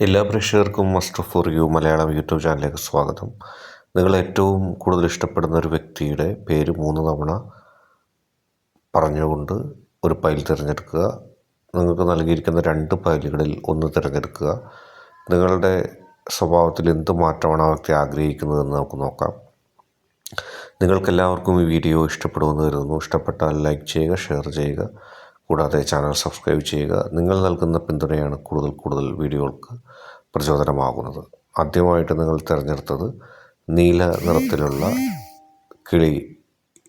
എല്ലാ പ്രേക്ഷകർക്കും master for you Malayalam YouTube ചാനലിലേക്ക് സ്വാഗതം. നിങ്ങൾ ഏറ്റവും കൂടുതൽ ഇഷ്ടപ്പെടുന്ന ഒരു വ്യക്തിയുടെ പേര് മൂന്ന് തവണ പറഞ്ഞുകൊണ്ട് ഒരു ഫയൽ തിരഞ്ഞെടുക്കുക. നിങ്ങൾക്ക് നൽകിയിരിക്കുന്ന രണ്ട് ഫയലുകളിൽ ഒന്ന് തിരഞ്ഞെടുക്കുക. നിങ്ങളുടെ സ്വഭാവത്തിൽ എന്ത് മാറ്റമാണ് ആ വ്യക്തി ആഗ്രഹിക്കുന്നതെന്ന് നമുക്ക് നോക്കാം. നിങ്ങൾക്കെല്ലാവർക്കും ഈ വീഡിയോ ഇഷ്ടപ്പെടുമെന്ന് കരുതുന്നു. ഇഷ്ടപ്പെട്ടാൽ ലൈക്ക് ചെയ്യുക ഷെയർ ചെയ്യുക. കൂടാതെ ചാനൽ സബ്സ്ക്രൈബ് ചെയ്യുക. നിങ്ങൾ നൽകുന്ന പിന്തുണയാണ് കൂടുതൽ കൂടുതൽ വീഡിയോകൾക്ക് പ്രചോദനമാകുന്നത്. ആദ്യമായിട്ട് നിങ്ങൾ തിരഞ്ഞെടുത്തത് നീല നിറത്തിലുള്ള കിളി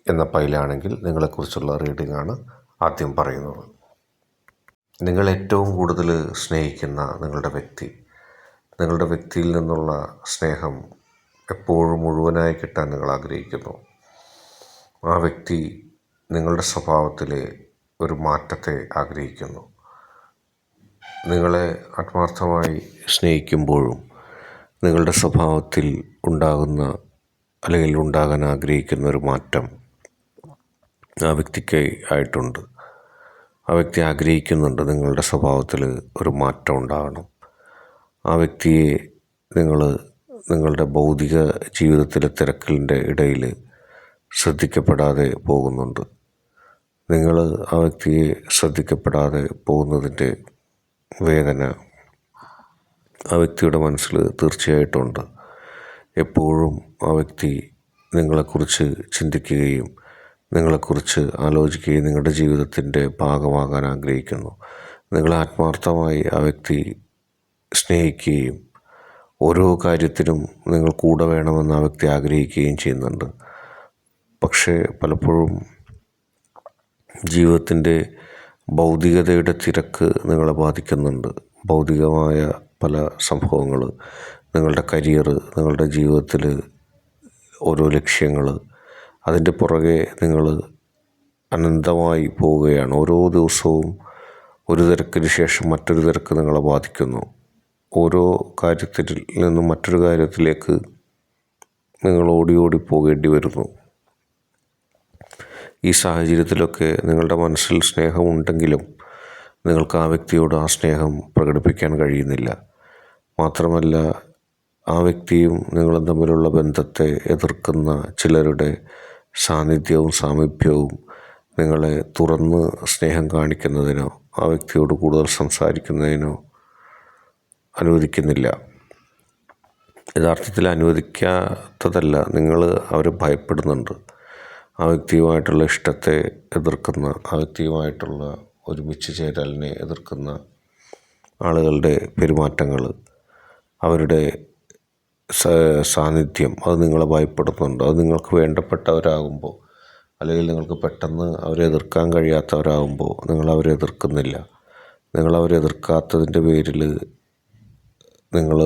എന്ന പൈലാണെങ്കിൽ നിങ്ങളെക്കുറിച്ചുള്ള റീഡിംഗ് ആണ് ആദ്യം പറയുന്നത്. നിങ്ങൾ ഏറ്റവും കൂടുതൽ സ്നേഹിക്കുന്ന നിങ്ങളുടെ വ്യക്തി. നിങ്ങളുടെ വ്യക്തിയിൽ നിന്നുള്ള സ്നേഹം എപ്പോഴും മുഴുവനായി കിട്ടാൻ നിങ്ങൾ ആഗ്രഹിക്കുന്നു. ആ വ്യക്തി നിങ്ങളുടെ സ്വഭാവത്തിലെ ഒരു മാറ്റത്തെ ആഗ്രഹിക്കുന്നു. നിങ്ങളെ ആത്മാർത്ഥമായി സ്നേഹിക്കുമ്പോഴും നിങ്ങളുടെ സ്വഭാവത്തിൽ ഉണ്ടാകുന്ന അല്ലെങ്കിൽ ഉണ്ടാകാൻ ആഗ്രഹിക്കുന്ന ഒരു മാറ്റം ആ വ്യക്തിക്ക് ആയിട്ടുണ്ട്. ആ വ്യക്തി ആഗ്രഹിക്കുന്നുണ്ട് നിങ്ങളുടെ സ്വഭാവത്തിൽ ഒരു മാറ്റം ഉണ്ടാകണം. ആ വ്യക്തിയെ നിങ്ങൾ നിങ്ങളുടെ ഭൗതിക ജീവിതത്തിലെ തിരക്കിന്റെ ഇടയിൽ ശ്രദ്ധിക്കപ്പെടാതെ പോകുന്നുണ്ട്. നിങ്ങൾ ആ വ്യക്തിയെ ശ്രദ്ധിക്കപ്പെടാതെ പോകുന്നതിന്റെ വേദന ആ വ്യക്തിയുടെ മനസ്സിൽ തീർച്ചയായിട്ടുണ്ട്. എപ്പോഴും ആ വ്യക്തി നിങ്ങളെക്കുറിച്ച് ചിന്തിക്കുകയും നിങ്ങളെക്കുറിച്ച് ആലോചിക്കുകയും നിങ്ങളുടെ ജീവിതത്തിന്റെ ഭാഗമാകാൻ ആഗ്രഹിക്കുന്നു. നിങ്ങൾ ആത്മാർത്ഥമായി ആ വ്യക്തി സ്നേഹിക്കുകയും ഓരോ കാര്യത്തിനും നിങ്ങൾ കൂടെ വേണമെന്ന് ആ വ്യക്തി ആഗ്രഹിക്കുകയും ചെയ്യുന്നുണ്ട്. പക്ഷേ പലപ്പോഴും ജീവിതത്തിന്റെ ഭൗതികതയുടെ തിരക്ക് നിങ്ങളെ ബാധിക്കുന്നുണ്ട്. ഭൗതികമായ പല സംഭവങ്ങൾ നിങ്ങളുടെ കരിയർ നിങ്ങളുടെ ജീവിതത്തിൽ ഓരോ ലക്ഷ്യങ്ങൾ അതിന്റെ പുറകെ നിങ്ങൾ അനന്തമായി പോവുകയാണ്. ഓരോ ദിവസവും ഒരു തിരക്കിന് ശേഷം മറ്റൊരു തിരക്ക് നിങ്ങളെ ബാധിക്കുന്നു. ഓരോ കാര്യത്തിൽ നിന്നും മറ്റൊരു കാര്യത്തിലേക്ക് നിങ്ങൾ ഓടി ഓടി പോകേണ്ടി വരുന്നു. ഈ സാഹചര്യത്തിലൊക്കെ നിങ്ങളുടെ മനസ്സിൽ സ്നേഹമുണ്ടെങ്കിലും നിങ്ങൾക്ക് ആ വ്യക്തിയോട് ആ സ്നേഹം പ്രകടിപ്പിക്കാൻ കഴിയുന്നില്ല. മാത്രമല്ല ആ വ്യക്തിയും നിങ്ങളും തമ്മിലുള്ള ബന്ധത്തെ എതിർക്കുന്ന ചിലരുടെ സാന്നിധ്യവും സാമീപ്യവും നിങ്ങളെ തുറന്ന് സ്നേഹം കാണിക്കുന്നതിനോ ആ വ്യക്തിയോട് കൂടുതൽ സംസാരിക്കുന്നതിനോ അനുവദിക്കുന്നില്ല. യഥാർത്ഥത്തിൽ അനുവദിക്കാത്തതല്ല നിങ്ങൾ അവരെ ഭയപ്പെടുന്നുണ്ട്. ആ വ്യക്തിയുമായിട്ടുള്ള ഇഷ്ടത്തെ എതിർക്കുന്ന ആ വ്യക്തിയുമായിട്ടുള്ള ഒരുമിച്ച് ചേരലിനെ എതിർക്കുന്ന ആളുകളുടെ പെരുമാറ്റങ്ങൾ അവരുടെ സാന്നിധ്യം അത് നിങ്ങളെ ഭയപ്പെടുത്തുന്നുണ്ടോ. അത് നിങ്ങൾക്ക് വേണ്ടപ്പെട്ടവരാകുമ്പോൾ അല്ലെങ്കിൽ നിങ്ങൾക്ക് പെട്ടെന്ന് അവരെ എതിർക്കാൻ കഴിയാത്തവരാകുമ്പോൾ നിങ്ങളവരെ എതിർക്കുന്നില്ല. നിങ്ങളവരെ എതിർക്കാത്തതിന്റെ പേരിൽ നിങ്ങൾ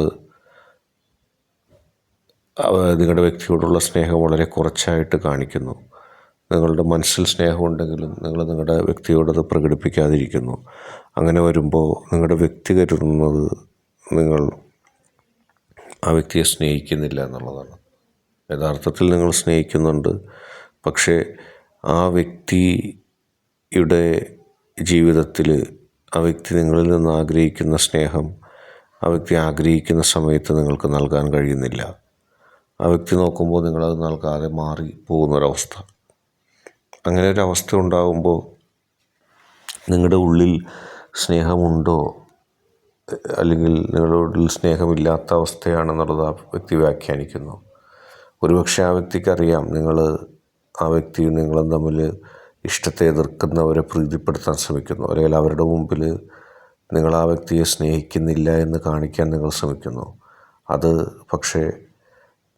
നിങ്ങളുടെ വ്യക്തിയോടുള്ള സ്നേഹം വളരെ കുറച്ചായിട്ട് കാണിക്കുന്നു. നിങ്ങളുടെ മനസ്സിൽ സ്നേഹമുണ്ടെങ്കിലും നിങ്ങൾ നിങ്ങളുടെ വ്യക്തിയോടത് പ്രകടിപ്പിക്കാതിരിക്കുന്നു. അങ്ങനെ വരുമ്പോൾ നിങ്ങളുടെ വ്യക്തി കരുതുന്നത് നിങ്ങൾ ആ വ്യക്തിയെ സ്നേഹിക്കുന്നില്ല എന്നുള്ളതാണ്. യഥാർത്ഥത്തിൽ നിങ്ങൾ സ്നേഹിക്കുന്നുണ്ട്. പക്ഷേ ആ വ്യക്തിയുടെ ജീവിതത്തിൽ ആ വ്യക്തി നിങ്ങളിൽ നിന്ന് ആഗ്രഹിക്കുന്ന സ്നേഹം ആ വ്യക്തി ആഗ്രഹിക്കുന്ന സമയത്ത് നിങ്ങൾക്ക് നൽകാൻ കഴിയുന്നില്ല. ആ വ്യക്തി നോക്കുമ്പോൾ നിങ്ങളത് നൽകാതെ മാറി പോകുന്നൊരവസ്ഥ അങ്ങനെ ഒരു അവസ്ഥ ഉണ്ടാകുമ്പോൾ നിങ്ങളുടെ ഉള്ളിൽ സ്നേഹമുണ്ടോ? അല്ലെങ്കിൽ നിങ്ങളുടെ ഉള്ളിൽ സ്നേഹമില്ലാത്ത അവസ്ഥയാണെന്നുള്ളത് ആ വ്യക്തി വ്യാഖ്യാനിക്കുന്നു. ഒരുപക്ഷെ ആ വ്യക്തിക്കറിയാം നിങ്ങൾ ആ വ്യക്തിയും നിങ്ങളും തമ്മിൽ ഇഷ്ടത്തെ എതിർക്കുന്നവരെ പ്രീതിപ്പെടുത്താൻ ശ്രമിക്കുന്നു. അല്ലെങ്കിൽ അവരുടെ മുമ്പിൽ നിങ്ങൾ ആ വ്യക്തിയെ സ്നേഹിക്കുന്നില്ല എന്ന് കാണിക്കാൻ നിങ്ങൾ ശ്രമിക്കുന്നു. അത് പക്ഷേ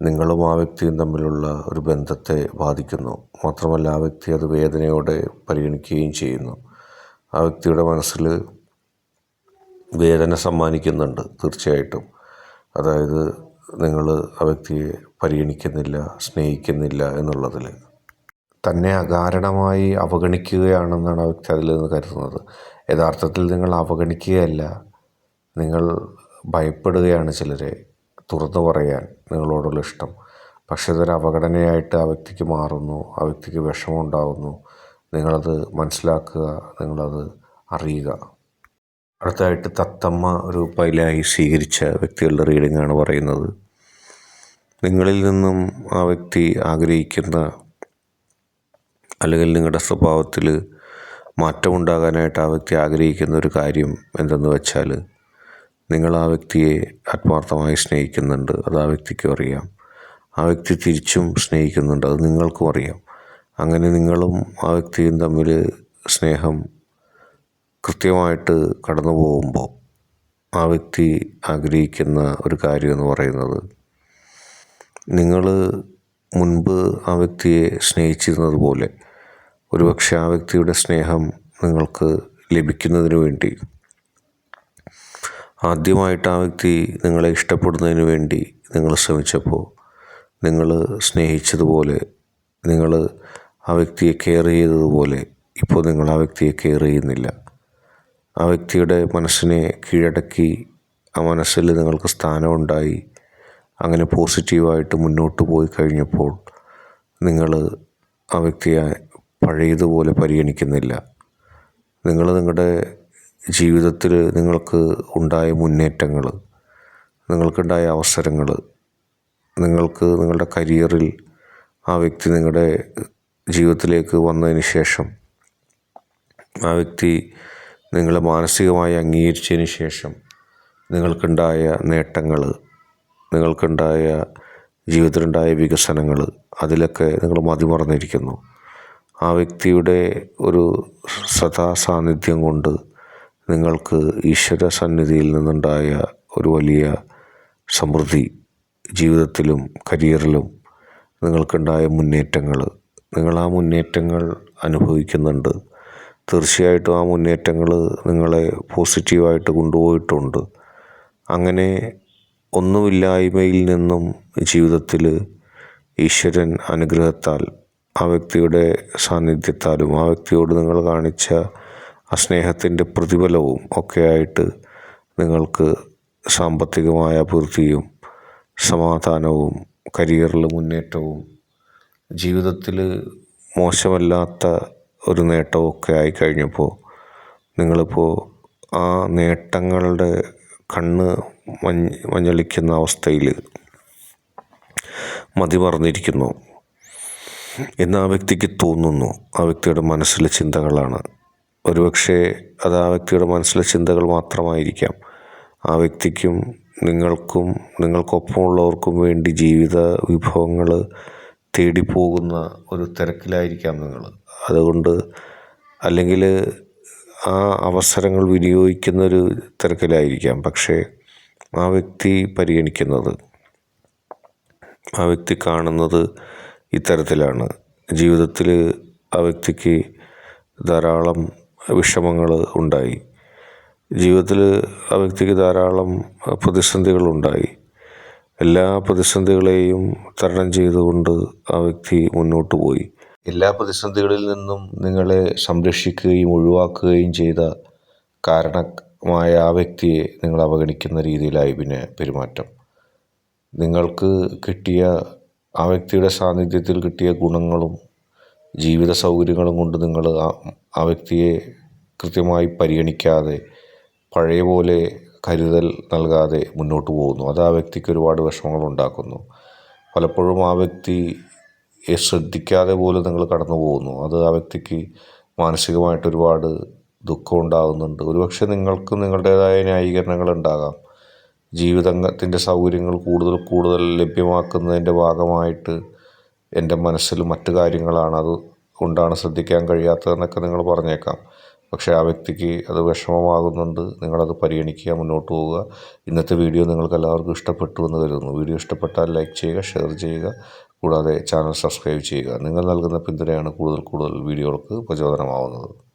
നിങ്ങളും ആ വ്യക്തിയും തമ്മിലുള്ള ഒരു ബന്ധത്തെ ബാധിക്കുന്നു. മാത്രമല്ല ആ വ്യക്തി അത് വേദനയോടെ പരിഗണിക്കുകയും ചെയ്യുന്നു. ആ വ്യക്തിയുടെ മനസ്സിൽ വേദന സമ്മാനിക്കുന്നുണ്ട് തീർച്ചയായിട്ടും. അതായത് നിങ്ങൾ ആ വ്യക്തിയെ പരിഗണിക്കുന്നില്ല സ്നേഹിക്കുന്നില്ല എന്നുള്ളതിൽ. തന്നെ അകാരണമായി അവഗണിക്കുകയാണെന്നാണ് ആ വ്യക്തി അതിൽ നിന്ന് കരുതുന്നത്. യഥാർത്ഥത്തിൽ നിങ്ങൾ അവഗണിക്കുകയല്ല നിങ്ങൾ ഭയപ്പെടുകയാണ് ചിലരെ. തുറന്നു പറയാൻ നിങ്ങളോടുള്ള ഇഷ്ടം. പക്ഷേ ഇതൊരു അവഗണനയായിട്ട് ആ വ്യക്തിക്ക് മാറുന്നു ആ വ്യക്തിക്ക് വിഷമമുണ്ടാകുന്നു. നിങ്ങളത് മനസ്സിലാക്കുക നിങ്ങളത് അറിയുക. അടുത്തതായിട്ട് തത്തമ്മ ഒരു പൈലായി സ്വീകരിച്ച വ്യക്തികളുടെ റീഡിംഗ് ആണ് പറയുന്നത്. നിങ്ങളിൽ നിന്നും ആ വ്യക്തി ആഗ്രഹിക്കുന്ന അല്ലെങ്കിൽ നിങ്ങളുടെ സ്വഭാവത്തിൽ മാറ്റമുണ്ടാകാനായിട്ട് ആ വ്യക്തി ആഗ്രഹിക്കുന്ന ഒരു കാര്യം എന്തെന്ന് വെച്ചാൽ നിങ്ങൾ ആ വ്യക്തിയെ ആത്മാർത്ഥമായി സ്നേഹിക്കുന്നുണ്ട്. അത് ആ വ്യക്തിക്കും അറിയാം. ആ വ്യക്തി തിരിച്ചും സ്നേഹിക്കുന്നുണ്ട്. അത് നിങ്ങൾക്കും അറിയാം. അങ്ങനെ നിങ്ങളും ആ വ്യക്തിയും തമ്മിൽ സ്നേഹം കൃത്യമായിട്ട് കടന്നു പോകുമ്പോൾ ആ വ്യക്തി ആഗ്രഹിക്കുന്ന ഒരു കാര്യമെന്ന് പറയുന്നത് നിങ്ങൾ മുൻപ് ആ വ്യക്തിയെ സ്നേഹിച്ചിരുന്നത് പോലെ ഒരുപക്ഷെ ആ വ്യക്തിയുടെ സ്നേഹം നിങ്ങൾക്ക് ലഭിക്കുന്നതിന് വേണ്ടി ആദ്യമായിട്ട് ആ വ്യക്തി നിങ്ങളെ ഇഷ്ടപ്പെടുന്നതിന് വേണ്ടി നിങ്ങൾ ശ്രമിച്ചപ്പോൾ നിങ്ങൾ സ്നേഹിച്ചതുപോലെ നിങ്ങൾ ആ വ്യക്തിയെ കെയർ ചെയ്തതുപോലെ ഇപ്പോൾ നിങ്ങൾ ആ വ്യക്തിയെ കെയർ ചെയ്യുന്നില്ല. ആ വ്യക്തിയുടെ മനസ്സിനെ കീഴടക്കി ആ മനസ്സിൽ നിങ്ങൾക്ക് സ്ഥാനമുണ്ടായി അങ്ങനെ പോസിറ്റീവായിട്ട് മുന്നോട്ട് പോയി കഴിഞ്ഞപ്പോൾ നിങ്ങൾ ആ വ്യക്തിയെ പഴയതുപോലെ പരിഗണിക്കുന്നില്ല. നിങ്ങൾ നിങ്ങളുടെ ജീവിതത്തിൽ നിങ്ങൾക്ക് ഉണ്ടായ മുന്നേറ്റങ്ങൾ നിങ്ങൾക്കുണ്ടായ അവസരങ്ങൾ നിങ്ങൾക്ക് നിങ്ങളുടെ കരിയറിൽ ആ വ്യക്തി നിങ്ങളുടെ ജീവിതത്തിലേക്ക് വന്നതിന് ശേഷം ആ വ്യക്തി നിങ്ങളെ മാനസികമായി അംഗീകരിച്ചതിന് ശേഷം നിങ്ങൾക്കുണ്ടായ നേട്ടങ്ങൾ നിങ്ങൾക്കുണ്ടായ ജീവിതത്തിലുണ്ടായ വികസനങ്ങൾ അതിലൊക്കെ നിങ്ങൾ മതിമറന്നിരിക്കുന്നു. ആ വ്യക്തിയുടെ ഒരു സദാ സാന്നിധ്യം കൊണ്ട് നിങ്ങൾക്ക് ഈശ്വര സന്നിധിയിൽ നിന്നുണ്ടായ ഒരു വലിയ സമൃദ്ധി ജീവിതത്തിലും കരിയറിലും നിങ്ങൾക്കുണ്ടായ മുന്നേറ്റങ്ങൾ. നിങ്ങൾ ആ മുന്നേറ്റങ്ങൾ അനുഭവിക്കുന്നുണ്ട്. തീർച്ചയായിട്ടും ആ മുന്നേറ്റങ്ങൾ നിങ്ങളെ പോസിറ്റീവായിട്ട് കൊണ്ടുപോയിട്ടുണ്ട്. അങ്ങനെ ഒന്നുമില്ലായ്മയിൽ നിന്നും ജീവിതത്തിൽ ഈശ്വരൻ അനുഗ്രഹത്താൽ ആ വ്യക്തിയുടെ സാന്നിധ്യത്താലും ആ വ്യക്തിയോട് നിങ്ങൾ കാണിച്ച ആ സ്നേഹത്തിന്റെ പ്രതിഫലവും ഒക്കെയായിട്ട് നിങ്ങൾക്ക് സാമ്പത്തികമായ അഭിവൃദ്ധിയും സമാധാനവും കരിയറിൽ മുന്നേറ്റവും ജീവിതത്തിൽ മോശമല്ലാത്ത ഒരു നേട്ടമൊക്കെ ആയിക്കഴിഞ്ഞപ്പോൾ നിങ്ങളിപ്പോൾ ആ നേട്ടങ്ങളുടെ കണ്ണ് മഞ്ഞ മഞ്ഞളിക്കുന്ന അവസ്ഥയിൽ മതിമറന്നിരിക്കുന്നു എന്ന് ആ വ്യക്തിക്ക് തോന്നുന്നു. ആ വ്യക്തിയുടെ മനസ്സിലെ ചിന്തകളാണ് ഒരുപക്ഷെ അത് ആ വ്യക്തിയുടെ മനസ്സിലെ ചിന്തകൾ മാത്രമായിരിക്കാം. ആ വ്യക്തിക്കും നിങ്ങൾക്കും നിങ്ങൾക്കൊപ്പമുള്ളവർക്കും വേണ്ടി ജീവിത വിഭവങ്ങൾ തേടിപ്പോകുന്ന ഒരു തിരക്കിലായിരിക്കാം നിങ്ങൾ. അതുകൊണ്ട് അല്ലെങ്കിൽ ആ അവസരങ്ങൾ വിനിയോഗിക്കുന്നൊരു തിരക്കിലായിരിക്കാം. പക്ഷേ ആ വ്യക്തി പരിഗണിക്കുന്നത് ആ വ്യക്തി കാണുന്നത് ഇത്തരത്തിലാണ്. ജീവിതത്തിൽ ആ വ്യക്തിക്ക് ധാരാളം വിഷമങ്ങൾ ഉണ്ടായി. ജീവിതത്തിൽ ആ വ്യക്തിക്ക് ധാരാളം പ്രതിസന്ധികളുണ്ടായി എല്ലാ പ്രതിസന്ധികളെയും തരണം ചെയ്തുകൊണ്ട് ആ വ്യക്തി മുന്നോട്ട് പോയി. എല്ലാ പ്രതിസന്ധികളിൽ നിന്നും നിങ്ങളെ സംരക്ഷിക്കുകയും ഒഴിവാക്കുകയും ചെയ്ത കാരണമായ ആ വ്യക്തിയെ നിങ്ങൾ അവഗണിക്കുന്ന രീതിയിലായി പിന്നെ പെരുമാറ്റം. നിങ്ങൾക്ക് കിട്ടിയ ആ വ്യക്തിയുടെ സാന്നിധ്യത്തിൽ കിട്ടിയ ഗുണങ്ങളും ജീവിത സൗകര്യങ്ങളും കൊണ്ട് നിങ്ങൾ ആ വ്യക്തിയെ കൃത്യമായി പരിഗണിക്കാതെ പഴയ പോലെ കരുതൽ നൽകാതെ മുന്നോട്ട് പോകുന്നു. അത് ആ വ്യക്തിക്ക് ഒരുപാട് വിഷമങ്ങൾ ഉണ്ടാക്കുന്നു. പലപ്പോഴും ആ വ്യക്തിയെ ശ്രദ്ധിക്കാതെ പോലും നിങ്ങൾ കടന്നു പോകുന്നു. അത് ആ വ്യക്തിക്ക് മാനസികമായിട്ട് ഒരുപാട് ദുഃഖം ഉണ്ടാകുന്നുണ്ട്. ഒരുപക്ഷെ നിങ്ങൾക്ക് നിങ്ങളുടേതായ ന്യായീകരണങ്ങൾ ഉണ്ടാകാം. ജീവിതത്തിന്റെ സൗകര്യങ്ങൾ കൂടുതൽ കൂടുതൽ ലഭ്യമാക്കുന്നതിന്റെ ഭാഗമായിട്ട് എന്റെ മനസ്സിൽ മറ്റു കാര്യങ്ങളാണ്. അത് കൊണ്ടാണ് ശ്രദ്ധിക്കാൻ കഴിയാത്തതെന്നൊക്കെ നിങ്ങൾ പറഞ്ഞേക്കാം. പക്ഷേ ആ വ്യക്തിക്ക് അത് വിഷമമാകുന്നുണ്ട്. നിങ്ങളത് പരിഗണിക്കുക മുന്നോട്ട് പോവുക. ഇന്നത്തെ വീഡിയോ നിങ്ങൾക്ക് എല്ലാവർക്കും ഇഷ്ടപ്പെട്ടു എന്ന് കരുതുന്നു. വീഡിയോ ഇഷ്ടപ്പെട്ടാൽ ലൈക്ക് ചെയ്യുക ഷെയർ ചെയ്യുക. കൂടാതെ ചാനൽ സബ്സ്ക്രൈബ് ചെയ്യുക. നിങ്ങൾ നൽകുന്ന പിന്തുണയാണ് കൂടുതൽ കൂടുതൽ വീഡിയോകൾക്ക് പ്രചോദനമാവുന്നത്.